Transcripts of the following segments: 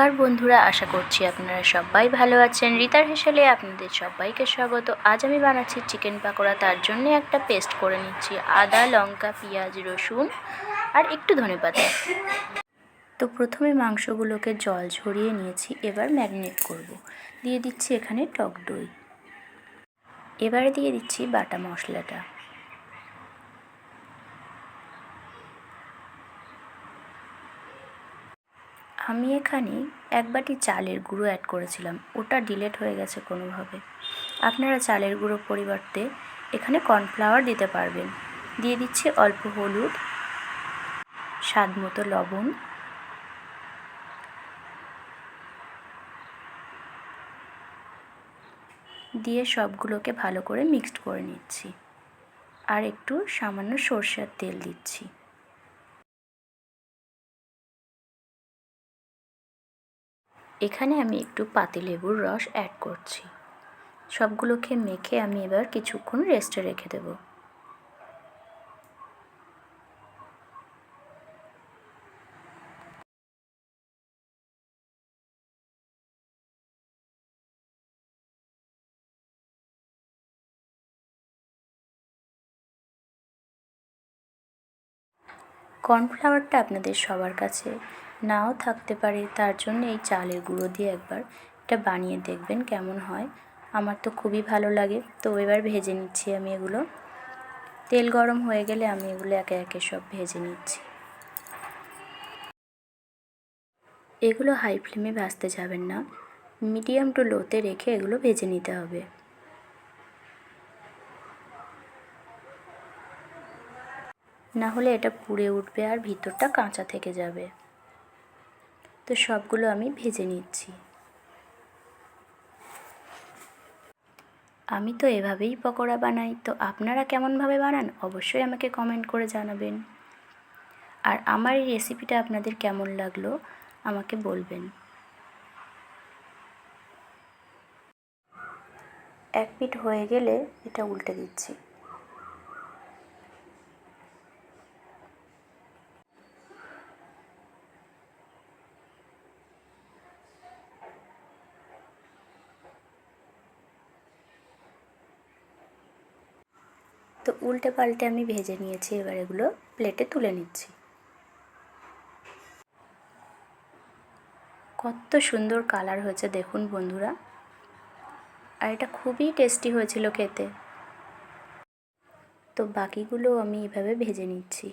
নমস্কার বন্ধুরা, আশা করছি আপনারা সবাই ভালো আছেন। রিতার হেসেলে আপনাদের সবাইকে স্বাগত। আজ আমি বানাচ্ছি চিকেন পাকোড়া। তার জন্য একটা পেস্ট করে নিচ্ছি। আদা, লঙ্কা, পেঁয়াজ, রসুন আর একটু ধনেপাতা তো প্রথমে মাংসগুলোকে জল ঝরিয়ে নিয়েছি। এবার ম্যারিনেট করব। দিয়ে দিচ্ছি এখানে টক দই। এবারে দিয়ে দিচ্ছি বাটা মশলাটা। আমি এখানে এক বাটি চালের গুঁড়ো অ্যাড করেছিলাম। ওটা ডিলেট হয়ে গেছে কোনোভাবে। আপনারা চালের গুঁড়ো পরিবর্তে এখানে কর্নফ্লাওয়ার দিতে পারবেন। দিয়ে দিচ্ছি অল্প হলুদ, স্বাদ মতো লবণ। দিয়ে সবগুলোকে ভালো করে মিক্সড করে নিচ্ছি। আর একটু সামান্য সর্ষের তেল দিচ্ছি। এখানে আমি একটু পাতিলেবুর রস অ্যাড করছি। সবগুলোকে মেখে আমি এবার কিছুক্ষণ রেস্টে রেখে দেব। কর্নফ্লাওয়ারটা আপনাদের সবার কাছে নাও থাকতে পারে। তার জন্য এই চালের গুঁড়ো দিয়ে একবার এটা বানিয়ে দেখবেন কেমন হয়। আমার তো খুবই ভালো লাগে। তো এবার ভেজে নিচ্ছি আমি এগুলো। তেল গরম হয়ে গেলে আমি এগুলো একে একে সব ভেজে নিচ্ছি। এগুলো হাই ফ্লেমে ভাজতে যাবেন না। মিডিয়াম টু লোতে রেখে এগুলো ভেজে নিতে হবে। না হলে এটা পুড়ে উঠবে আর ভিতরটা কাঁচা থেকে যাবে। তো সবগুলো আমি ভেজে নিচ্ছি। আমি তো এভাবেই পকোড়া বানাই, তো আপনারা কেমনভাবে বানান অবশ্যই আমাকে কমেন্ট করে জানাবেন। আর আমার এই রেসিপিটা আপনাদের কেমন লাগল আমাকে বলবেন। এক পিঠ হয়ে গেলে এটা উল্টে দিচ্ছি। তো উল্টে পাল্টে আমি ভেজে নিয়েছি, এবার এগুলো প্লেটে তুলে নিচ্ছি। কত সুন্দর কালার হয়েছে দেখুন বন্ধুরা। আর এটা খুবই টেস্টি হয়েছিল খেতে। তো বাকিগুলো আমি এভাবে ভেজে নিচ্ছি।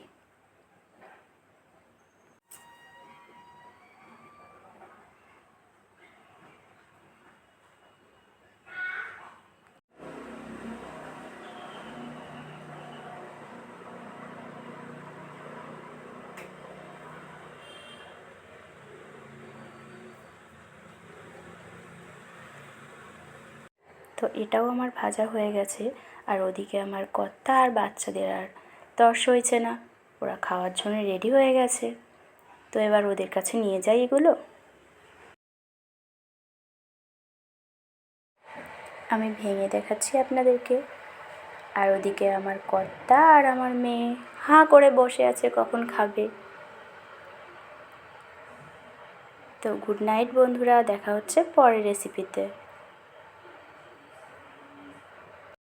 তো এটাও আমার ভাজা হয়ে গেছে। আর ওদিকে আমার কর্তা আর বাচ্চাদের আর তর্স হয়েছে না। ওরা খাওয়ার জন্য রেডি হয়ে গেছে। তো এবার ওদের কাছে নিয়ে যাই এগুলো। আমি ভেঙে দেখাচ্ছি আপনাদেরকে। আর ওদিকে আমার কর্তা আর আমার মেয়ে হাঁ করে বসে আছে, কখন খাবে। তো গুড নাইট বন্ধুরা, দেখা হচ্ছে পরের রেসিপিতে